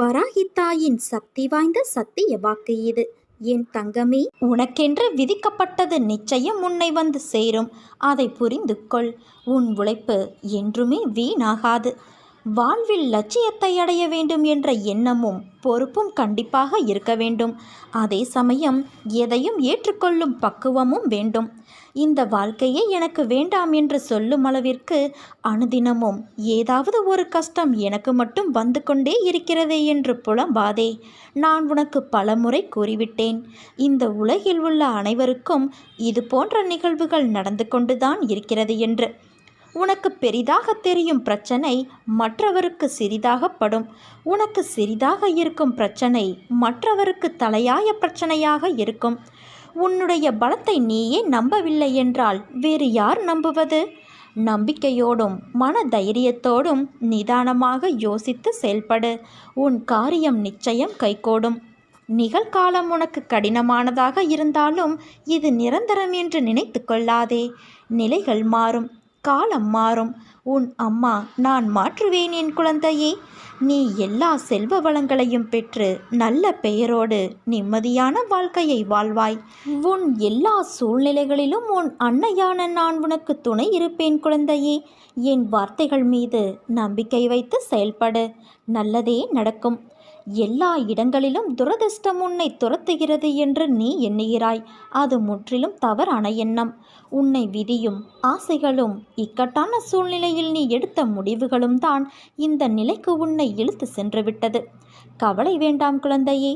வராகித்தாயின் சக்தி வாய்ந்த சத்திய வாக்கு இது. என் தங்கமே உனக்கென்று விதிக்கப்பட்டது நிச்சயம் உன்னை வந்து சேரும். அதை புரிந்து கொள். உன் உழைப்பு என்றுமே வீணாகாது. வாழ்வில் லட்சியத்தை அடைய வேண்டும் என்ற எண்ணமும் பொறுப்பும் கண்டிப்பாக இருக்க வேண்டும். அதே சமயம் எதையும் ஏற்றுக்கொள்ளும் பக்குவமும் வேண்டும். இந்த வாழ்க்கையே எனக்கு வேண்டாம் என்று சொல்லும் அளவிற்கு அனுதினமும் ஏதாவது ஒரு கஷ்டம் எனக்கு மட்டும் வந்து கொண்டே இருக்கிறதே என்று புலம்பாதே. நான் உனக்கு பலமுறை கூறிவிட்டேன். இந்த உலகில் உள்ள அனைவருக்கும் இது போன்ற நிகழ்வுகள் நடந்து கொண்டுதான் இருக்கிறது என்று. உனக்கு பெரிதாக தெரியும் பிரச்சனை மற்றவருக்கு சிறிதாகப்படும். உனக்கு சிறிதாக இருக்கும் பிரச்சனை மற்றவருக்கு தலையாய பிரச்சனையாக இருக்கும். உன்னுடைய பலத்தை நீயே நம்பவில்லை என்றால் வேறு யார் நம்புவது? நம்பிக்கையோடும் மன தைரியத்தோடும் நிதானமாக யோசித்து செயல்படு. உன் காரியம் நிச்சயம் கைகூடும். நிகழ்காலம் உனக்கு கடினமானதாக இருந்தாலும் இது நிரந்தரம் என்று நினைத்து கொள்ளாதே. நிலைகள் மாறும் காலம் மாறும். உன் அம்மா நான் மாற்றுவேன் என் குழந்தையே. நீ எல்லா செல்வ வளங்களையும் பெற்று நல்ல பெயரோடு நிம்மதியான வாழ்க்கையை வாழ்வாய். உன் எல்லா சூழ்நிலைகளிலும் உன் அன்னையான நான் உனக்கு துணை இருப்பேன் குழந்தையே. என் வார்த்தைகள் மீது நம்பிக்கை வைத்து செயல்படு. நல்லதே நடக்கும். எல்லா இடங்களிலும் துரதிர்ஷ்டம் உன்னை துரத்துகிறது என்று நீ எண்ணுகிறாய். அது முற்றிலும் தவறான எண்ணம். உன்னை விதியும் ஆசைகளும் இக்கட்டான சூழ்நிலையில் நீ எடுத்த முடிவுகளும் தான் இந்த நிலைக்கு உன்னை இழுத்து சென்று விட்டது கவலை வேண்டாம் குழந்தையே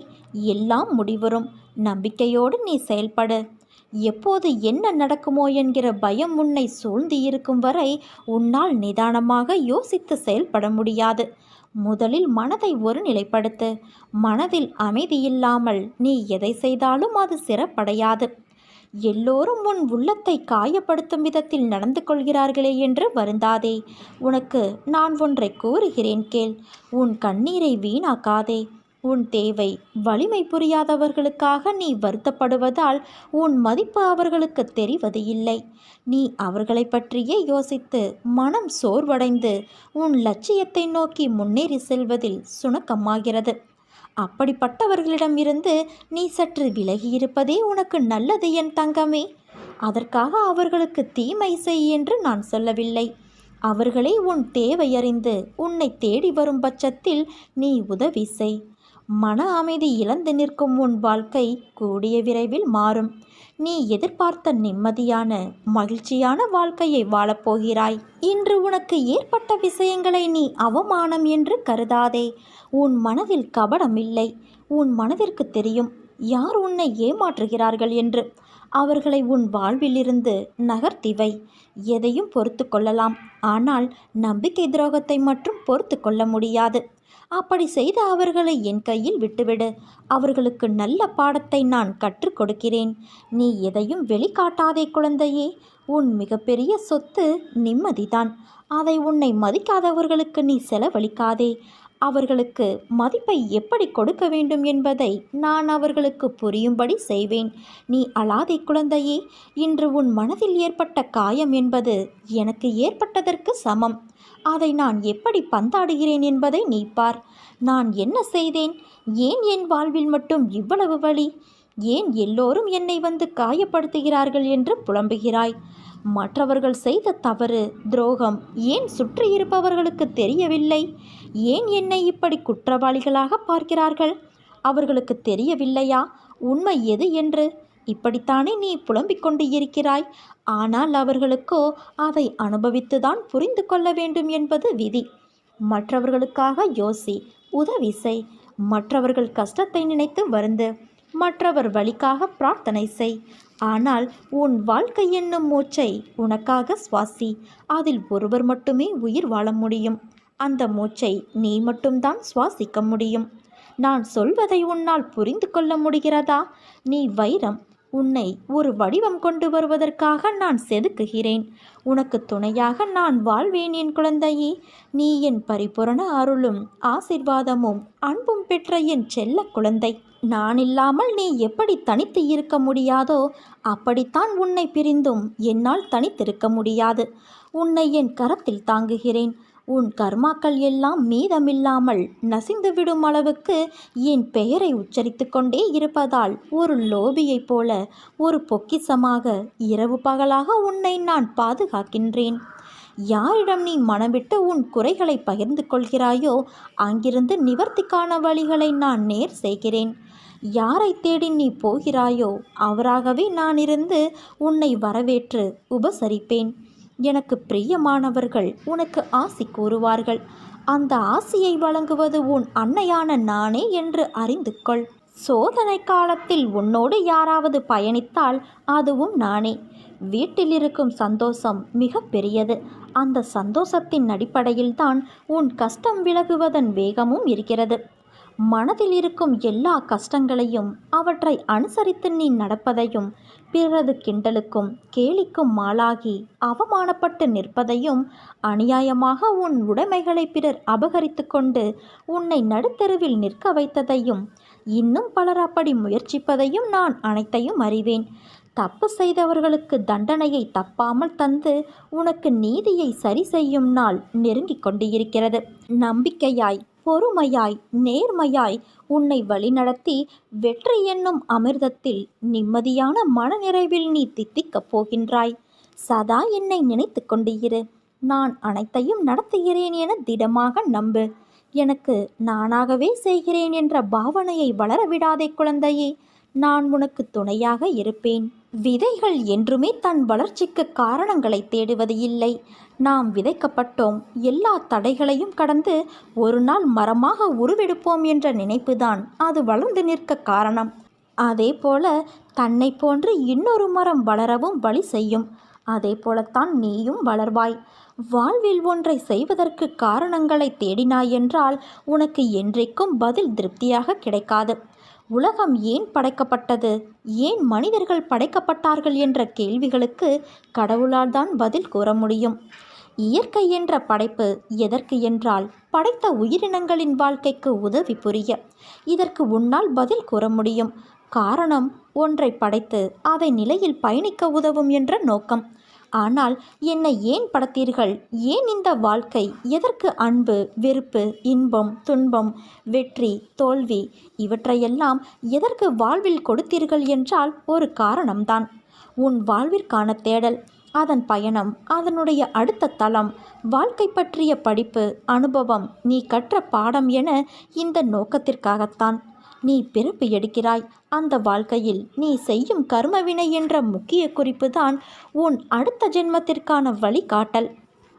எல்லாம் முடிவரும் நம்பிக்கையோடு நீ செயல்படு. எப்போது என்ன நடக்குமோ என்கிற பயம் உன்னை சூழ்ந்து இருக்கும் வரை உன்னால் நிதானமாக யோசித்து செயல்பட முடியாது. முதலில் மனதை ஒருநிலைப்படுத்து மனதில் அமைதியில்லாமல் நீ எதை செய்தாலும் அது சிறப்படையாது. எல்லோரும் உன் உள்ளத்தை காயப்படுத்தும் விதத்தில் நடந்து கொள்கிறார்களே என்று வருந்தாதே. உனக்கு நான் ஒன்றை கூறுகிறேன் கேள். உன் கண்ணீரை வீணாக்காதே. உன் தேவை வலிமை புரியாதவர்களுக்காக நீ வருத்தப்படுவதால் உன் மதிப்பு அவர்களுக்கு தெரிவது இல்லை. நீ அவர்களை பற்றியே யோசித்து மனம் சோர்வடைந்து உன் லட்சியத்தை நோக்கி முன்னேறி செல்வதில் சுணக்கமாகிறது. அப்படிப்பட்டவர்களிடமிருந்து நீ சற்று விலகியிருப்பதே உனக்கு நல்லது என் தங்கமே. அதற்காக அவர்களுக்கு தீமை செய் என்று நான் சொல்லவில்லை. அவர்களே உன் தேவையறிந்து உன்னை தேடி வரும் பட்சத்தில் நீ உதவி செய். மன அமைதி இழந்து நிற்கும் உன் வாழ்க்கை கூடிய விரைவில் மாறும். நீ எதிர்பார்த்த நிம்மதியான மகிழ்ச்சியான வாழ்க்கையை வாழப்போகிறாய். இன்று உனக்கு ஏற்பட்ட விஷயங்களை நீ அவமானம் என்று கருதாதே. உன் மனதில் கபடம் இல்லை உன் மனதிற்கு தெரியும் யார் உன்னை ஏமாற்றுகிறார்கள் என்று. அவர்களை உன் வாழ்விலிருந்து நகர்த்திவை. எதையும் பொறுத்து கொள்ளலாம். ஆனால் நம்பிக்கை துரோகத்தை மட்டும் பொறுத்து கொள்ள முடியாது. அப்படி செய்த அவர்களை என் கையில் விட்டுவிடு. அவர்களுக்கு நல்ல பாடத்தை நான் கற்றுக் கொடுக்கிறேன். நீ எதையும் வெளிக்காட்டாதே குழந்தையே. உன் மிகப்பெரிய சொத்து நிம்மதிதான். அதை உன்னை மதிக்காதவர்களுக்கு நீ செலவழிக்காதே. அவர்களுக்கு மதிப்பை எப்படி கொடுக்க வேண்டும் என்பதை நான் அவர்களுக்கு புரியும்படி செய்வேன். நீ அழாதே குழந்தையே இன்று உன் மனதில் ஏற்பட்ட காயம் என்பது எனக்கு ஏற்பட்டதற்கு சமம். அதை நான் எப்படி பந்தாடுகிறேன் என்பதை நீ பார். நான் என்ன செய்தேன்? ஏன் என் வாழ்வில் மட்டும் இவ்வளவு வழி ஏன் எல்லோரும் என்னை வந்து காயப்படுத்துகிறார்கள் என்று புலம்புகிறாய்? மற்றவர்கள் செய்த தவறு துரோகம் ஏன் சுற்றி இருப்பவர்களுக்கு தெரியவில்லை? ஏன் என்னை இப்படி குற்றவாளிகளாக பார்க்கிறார்கள்? அவர்களுக்கு தெரியவில்லையா? உண்மை எது என்று? இப்படித்தானே நீ புலம்பிக் கொண்டு இருக்கிறாய். ஆனால் அவர்களுக்கோ அதை அனுபவித்துதான் புரிந்து கொள்ள வேண்டும் என்பது விதி. மற்றவர்களுக்காக யோசி உதவி செய். மற்றவர்கள் கஷ்டத்தை நினைத்து வருந்து மற்றவர் வழிக்காக பிரார்த்தனை செய். ஆனால் உன் வாழ்க்கை என்னும் மூச்சை உனக்காக சுவாசி. அதில் ஒருவர் மட்டுமே உயிர் வாழ முடியும். அந்த மூச்சை நீ மட்டும்தான் சுவாசிக்க முடியும். நான் சொல்வதை உன்னால் புரிந்து கொள்ள முடிகிறதா? நீ வைரம் உன்னை ஒரு வடிவம் கொண்டு வருவதற்காக நான் செதுக்குகிறேன். உனக்கு துணையாக நான் வாழ்வேன் என் குழந்தையே. நீ என் பரிபூரண அருளும் ஆசிர்வாதமும் அன்பும் பெற்ற என் செல்ல குழந்தை. நான் இல்லாமல் நீ எப்படி தனித்து இருக்க முடியாதோ அப்படித்தான் உன்னை பிரிந்தும் என்னால் தனித்திருக்க முடியாது. உன்னை என் கரத்தில் தாங்குகிறேன். உன் கர்மாக்கள் எல்லாம் மீதமில்லாமல் நசிந்துவிடும் அளவுக்கு என் பெயரை உச்சரித்து கொண்டே இருப்பதால் ஒரு லோபியைப் போல ஒரு பொக்கிசமாக இரவு பகலாக உன்னை நான் பாதுகாக்கின்றேன். யாரிடம் நீ மனமிட்டு உன் குறைகளை பகிர்ந்து கொள்கிறாயோ அங்கிருந்து நிவர்த்திக்கான வழிகளை நான் நேர் செய்கிறேன். யாரை தேடி நீ போகிறாயோ அவராகவே நான் இருந்து உன்னை வரவேற்று உபசரிப்பேன். எனக்கு பிரியமானவர்கள் உனக்கு ஆசி கூறுவார்கள். அந்த ஆசியை வழங்குவது உன் அன்னையான நானே என்று அறிந்து கொள் சோதனை காலத்தில் உன்னோடு யாராவது பயணித்தால் அதுவும் நானே. வீட்டில் இருக்கும் சந்தோஷம் மிக பெரியது. அந்த சந்தோஷத்தின் அடிப்படையில்தான் உன் கஷ்டம் விலகுவதன் வேகமும் இருக்கிறது. மனதில் இருக்கும் எல்லா கஷ்டங்களையும் அவற்றை அனுசரித்து நீ நடப்பதையும் பிறரது கிண்டலுக்கும் கேலிக்கும் மாளாகி அவமானப்பட்டு நிற்பதையும் அநியாயமாக உன் உடைமைகளை பிறர் அபகரித்து கொண்டு உன்னை நடுத்தெருவில் நிற்க வைத்ததையும் இன்னும் பலர் அப்படி முயற்சிப்பதையும் நான் அனைத்தையும் அறிவேன். தப்பு செய்தவர்களுக்கு தண்டனையை தப்பாமல் தந்து உனக்கு நீதியை சரி செய்யும் நாள் நெருங்கிக் கொண்டு இருக்கிறது நம்பிக்கையாய் பொறுமையாய் நேர்மையாய் உன்னை வழிநடத்தி வெற்றி என்னும் அமிர்தத்தில் நிம்மதியான மனநிறைவில் நீ தித்திக்கப் போகின்றாய். சதா என்னை நினைத்து கொண்டு இரு நான் அனைத்தையும் நடத்துகிறேன் என திடமாக நம்பு. எனக்கு நானாகவே செய்கிறேன் என்ற பாவனையை வளரவிடாதே குழந்தையே. நான் உனக்கு துணையாக இருப்பேன். விதைகள் என்றுமே தன் வளர்ச்சிக்கு காரணங்களை தேடுவது இல்லை. நாம் விதைக்கப்பட்டோம். எல்லா தடைகளையும் கடந்து ஒரு நாள் மரமாக உருவெடுப்போம் என்ற நினைப்புதான் அது வளர்ந்து நிற்க காரணம். அதே போல தன்னை போன்று இன்னொரு மரம் வளரவும் வழி செய்யும். அதே போலத்தான் நீயும் வளர்வாய். வாழ்வில் ஒன்றை செய்வதற்கு காரணங்களை தேடினாய் என்றால் உனக்கு என்றைக்கும் பதில் திருப்தியாக கிடைக்காது. உலகம் ஏன் படைக்கப்பட்டது? ஏன் மனிதர்கள் படைக்கப்பட்டார்கள் என்ற கேள்விகளுக்கு கடவுளால் தான் பதில் கூற முடியும். இயற்கை என்ற படைப்பு எதற்கு என்றால் படைத்த உயிரினங்களின் வாழ்க்கைக்கு உதவி புரிய. இதற்கு உன்னால் பதில் கூற முடியும். காரணம் ஒன்றை படைத்து அதை நிலையில் பயணிக்க உதவும் என்ற நோக்கம். ஆனால் என்னை ஏன் படைத்தீர்கள்? ஏன் இந்த வாழ்க்கை? எதற்கு அன்பு வெறுப்பு இன்பம் துன்பம் வெற்றி தோல்வி இவற்றையெல்லாம் எதற்கு வாழ்வில் கொடுத்தீர்கள் என்றால் ஒரு காரணம்தான். உன் வாழ்விற்கான தேடல் அதன் பயணம் அதனுடைய அடுத்த தளம் வாழ்க்கை பற்றிய படிப்பு அனுபவம் நீ கற்ற பாடம் என இந்த நோக்கத்திற்காகத்தான். நீ பிறப்பு எடுக்கிறாய். அந்த வாழ்க்கையில் நீ செய்யும் கர்மவினை என்ற முக்கிய குறிப்பு தான் உன் அடுத்த ஜென்மத்திற்கான வழிகாட்டல்.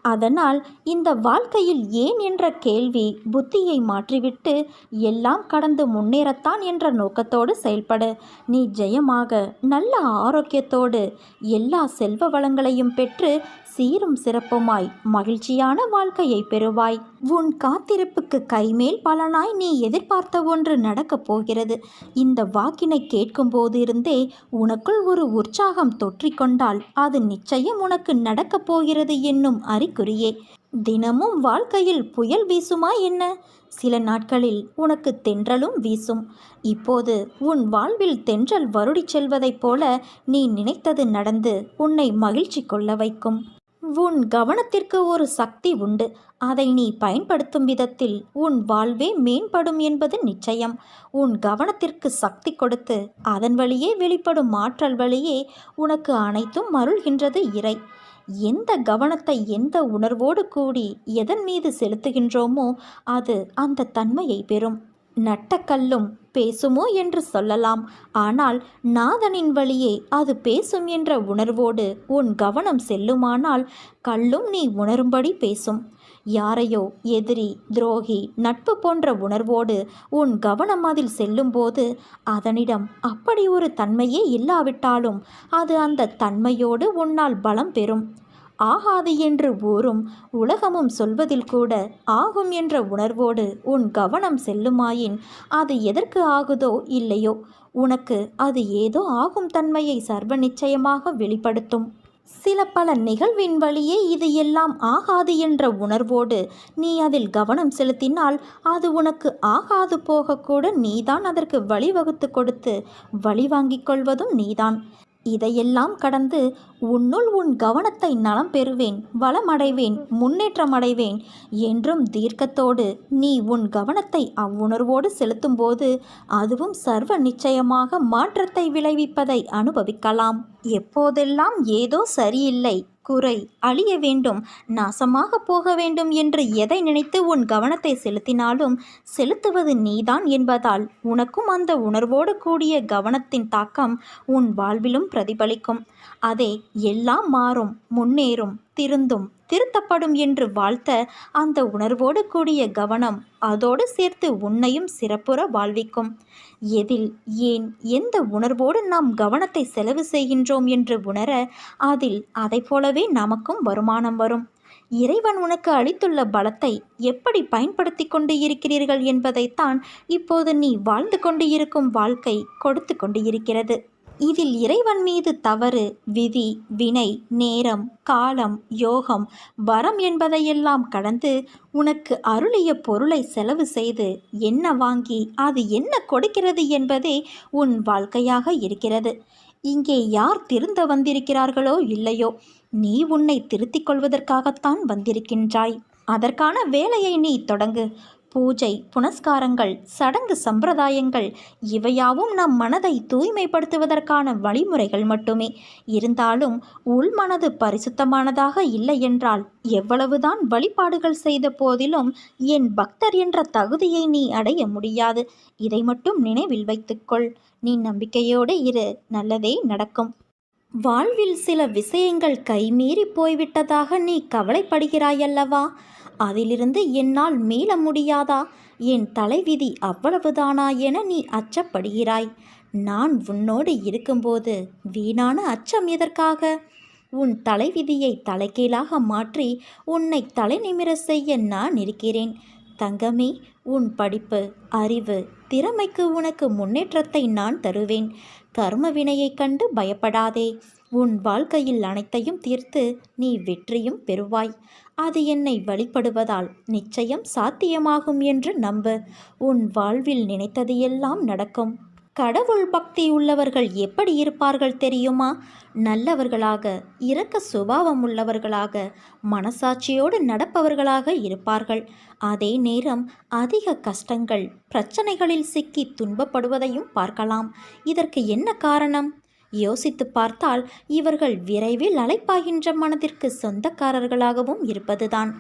அதனால் இந்த வாழ்க்கையில் ஏன் என்ற கேள்வி புத்தியை மாற்றிவிட்டு எல்லாம் கடந்து முன்னேறத்தான் என்ற நோக்கத்தோடு செயல்படு. நீ ஜெயமாக நல்ல ஆரோக்கியத்தோடு எல்லா செல்வ வளங்களையும் பெற்று சீரும் சிறப்புமாய் மகிழ்ச்சியான வாழ்க்கையை பெறுவாய். உன் காத்திருப்புக்கு கைமேல் பலனாய் நீ எதிர்பார்த்த ஒன்று நடக்கப் போகிறது. இந்த வாக்கினை கேட்கும் போதிருந்தே உனக்குள் ஒரு உற்சாகம் தொற்றிக்கொண்டால் அது நிச்சயம் உனக்கு நடக்கப் போகிறது என்னும் குறியே தினமும் வாழ்க்கையில் புயல் வீசுமா என்ன? சில நாட்களில் உனக்கு தென்றலும் வீசும். இப்போது உன் வாழ்வில் தென்றல் வருடி செல்வதைப் போல நீ நினைத்தது நடந்து உன்னை மகிழ்ச்சி கொள்ள வைக்கும். உன் கவனத்திற்கு ஒரு சக்தி உண்டு. அதை நீ பயன்படுத்தும் விதத்தில் உன் வாழ்வே மேம்படும் என்பது நிச்சயம். உன் கவனத்திற்கு சக்தி கொடுத்து அதன் வழியே வெளிப்படும் ஆற்றல் வழியே உனக்கு அனைத்தும் மருள்கின்றது இறை. எந்த கவனத்தை எந்த உணர்வோடு கூடி எதன் மீது செலுத்துகின்றோமோ அது அந்த தன்மையை பெறும். நட்டக்கல்லும் பேசுமோ என்று சொல்லலாம். ஆனால் நாதனின் வழியே அது பேசும் என்ற உணர்வோடு உன் கவனம் செல்லுமானால் கல்லும் நீ உணரும்படி பேசும். யாரையோ எதிரி துரோகி நட்பு போன்ற உணர்வோடு உன் கவனம் அதில் செல்லும்போது அதனிடம் அப்படி ஒரு தன்மையே இல்லாவிட்டாலும் அது அந்த தன்மையோடு உன்னால் பலம் பெறும். ஆகாது என்று ஊரும் உலகமும் சொல்வதில் கூட ஆகும் என்ற உணர்வோடு உன் கவனம் செல்லுமாயின் அது எதற்கு ஆகுதோ இல்லையோ உனக்கு அது ஏதோ ஆகும் தன்மையை சர்வ நிச்சயமாக வெளிப்படுத்தும். சில பல நிகழ்வின் வழியே இது எல்லாம் ஆகாது என்ற உணர்வோடு நீ அதில் கவனம் செலுத்தினால் அது உனக்கு ஆகாது போகக்கூட நீதான் அதற்கு வழிவகுத்து கொடுத்து வழி வாங்கிக் கொள்வதும் நீதான். இதையெல்லாம் கடந்து உன்னுள் உன் கவனத்தை நலம் பெறுவேன் வளமடைவேன் முன்னேற்றமடைவேன் என்றும் தீர்க்கத்தோடு நீ உன் கவனத்தை அவ்வுணர்வோடு செலுத்தும்போது அதுவும் சர்வ நிச்சயமாக மாற்றத்தை விளைவிப்பதை அனுபவிக்கலாம். எப்போதெல்லாம் ஏதோ சரியில்லை குறை அழிய வேண்டும் நாசமாக போக வேண்டும் என்று எதை நினைத்து உன் கவனத்தை செலுத்தினாலும் செலுத்துவது நீதான் என்பதால் உனக்கும் அந்த உணர்வோடு கூடிய கவனத்தின் தாக்கம் உன் வாழ்விலும் பிரதிபலிக்கும். அதே எல்லாம் மாறும் முன்னேறும். திருந்தும் திருத்தப்படும் என்று வாழ்த்த அந்த உணர்வோடு கூடிய கவனம் அதோடு சேர்த்து உன்னையும் சிறப்புற வாழ்விக்கும். எதில் ஏன் எந்த உணர்வோடு நாம் கவனத்தை செலவு செய்கின்றோம் என்று உணர அதில் அதை போலவே நமக்கும் வருமானம் வரும். இறைவன் உனக்கு அளித்துள்ள பலத்தை எப்படி பயன்படுத்தி கொண்டு இருக்கிறீர்கள் என்பதைத்தான் இப்போது நீ வாழ்ந்து கொண்டு இருக்கும் வாழ்க்கை கொடுத்து கொண்டு இருக்கிறது இதில் இறைவன் மீது தவறு விதி வினை நேரம் காலம் யோகம் வரம் என்பதையெல்லாம் கடந்து உனக்கு அருளிய பொருளை செலவு செய்து என்ன வாங்கி அது என்ன கொடுக்கிறது என்பதே உன் வாழ்க்கையாக இருக்கிறது. இங்கே யார் திருந்த வந்திருக்கிறார்களோ இல்லையோ நீ உன்னை திருத்திக் கொள்வதற்காகத்தான் வந்திருக்கின்றாய். அதற்கான வேலையை நீ தொடங்கு. பூஜை புனஸ்காரங்கள் சடங்கு சம்பிரதாயங்கள் இவையாவும் நம் மனதை தூய்மைப்படுத்துவதற்கான வழிமுறைகள் மட்டுமே. இருந்தாலும் உள்மனது பரிசுத்தமானதாக இல்லை என்றால் எவ்வளவுதான் வழிபாடுகள் செய்த போதிலும் என் பக்தர் என்ற தகுதியை நீ அடைய முடியாது. இதை மட்டும் நினைவில் வைத்துக்கொள். நீ நம்பிக்கையோடு இரு. நல்லதே நடக்கும். வாழ்வில் சில விஷயங்கள் கைமீறி போய்விட்டதாக நீ கவலைப்படுகிறாயல்லவா? அதிலிருந்து என்னால் மீள முடியாதா? என் தலைவிதி அவ்வளவுதானா என நீ அச்சப்படுகிறாய். நான் உன்னோடு இருக்கும்போது வீணான அச்சம் எதற்காக? உன் தலைவிதியை தலைகீழாக மாற்றி உன்னை தலை நிமிர செய்ய நான் இருக்கிறேன். தங்கமே உன் படிப்பு அறிவு திறமைக்கு உனக்கு முன்னேற்றத்தை நான் தருவேன். கர்ம வினையைக் கண்டு பயப்படாதே. உன் வாழ்க்கையில் அனைத்தையும் தீர்த்து நீ வெற்றியும் பெறுவாய். அது என்னை வழிபடுவதால் நிச்சயம் சாத்தியமாகும் என்று நம்பு. உன் வாழ்வில் நினைத்தது எல்லாம் நடக்கும். கடவுள் பக்தி உள்ளவர்கள் எப்படி இருப்பார்கள் தெரியுமா? நல்லவர்களாக இரக்க சுபாவம் உள்ளவர்களாக மனசாட்சியோடு நடப்பவர்களாக இருப்பார்கள். அதே நேரம் அதிக கஷ்டங்கள் பிரச்சனைகளில் சிக்கி துன்பப்படுவதையும் பார்க்கலாம். இதற்கு என்ன காரணம்? யோசித்து பார்த்தால் இவர்கள் விரைவில் அலைப்பாய்கின்ற மனதிற்கு சொந்தக்காரர்களாகவும் இருப்பதுதான்.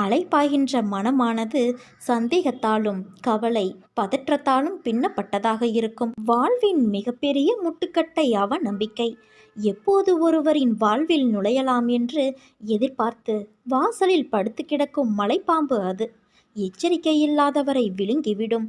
அலைப்பாகின்ற மனமானது சந்தேகத்தாலும் கவலை பதற்றத்தாலும் பின்னப்பட்டதாக இருக்கும். வாழ்வின் மிகப்பெரிய முட்டுக்கட்டை அவ நம்பிக்கை எப்போது ஒருவரின் வாழ்வில் நுழையலாம் என்று எதிர்பார்த்து வாசலில் படுத்து கிடக்கும் மலைப்பாம்பு அது. எச்சரிக்கை இல்லாதவரை விழுங்கிவிடும்.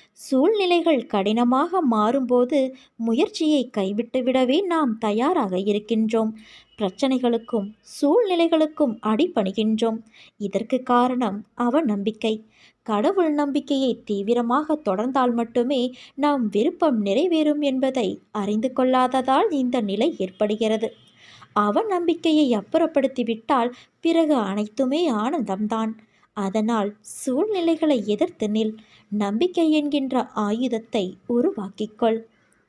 சூழ்நிலைகள் கடினமாக மாறும்போது முயற்சியை கைவிட்டுவிடவே நாம் தயாராக இருக்கின்றோம். பிரச்சனைகளுக்கும் சூழ்நிலைகளுக்கும் அடிபணிகின்றோம். இதற்கு காரணம் அவ நம்பிக்கை கடவுள் நம்பிக்கையை தீவிரமாக தொடர்ந்தால் மட்டுமே நாம் விருப்பம் நிறைவேறும் என்பதை அறிந்து கொள்ளாததால் இந்த நிலை ஏற்படுகிறது. அவ நம்பிக்கையை அப்புறப்படுத்திவிட்டால் பிறகு அனைத்துமே ஆனந்தம்தான். அதனால் சூழ்நிலைகளை எதிர்த்து நில். நம்பிக்கை என்கின்ற ஆயுதத்தை உருவாக்கிக்கொள்.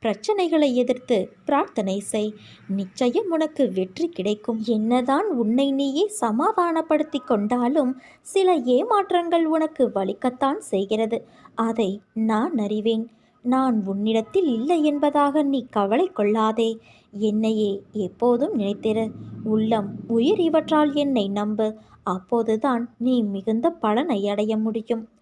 பிரச்சனைகளை எதிர்த்து பிரார்த்தனை செய். நிச்சயம் உனக்கு வெற்றி கிடைக்கும். என்னதான் உன்னை நீயே சமாதானப்படுத்தி கொண்டாலும் சில ஏமாற்றங்கள் உனக்கு வலிக்கத்தான் செய்கிறது. அதை நான் அறிவேன். நான் உன்னிடத்தில் இல்லை என்பதாக நீ கவலை கொள்ளாதே. என்னையே எப்போதும் நினைத்திரு. உள்ளம் உயிர் இவற்றால் என்னை நம்பு. அப்போதுதான் நீ மிகுந்த பலனை அடைய முடியும்.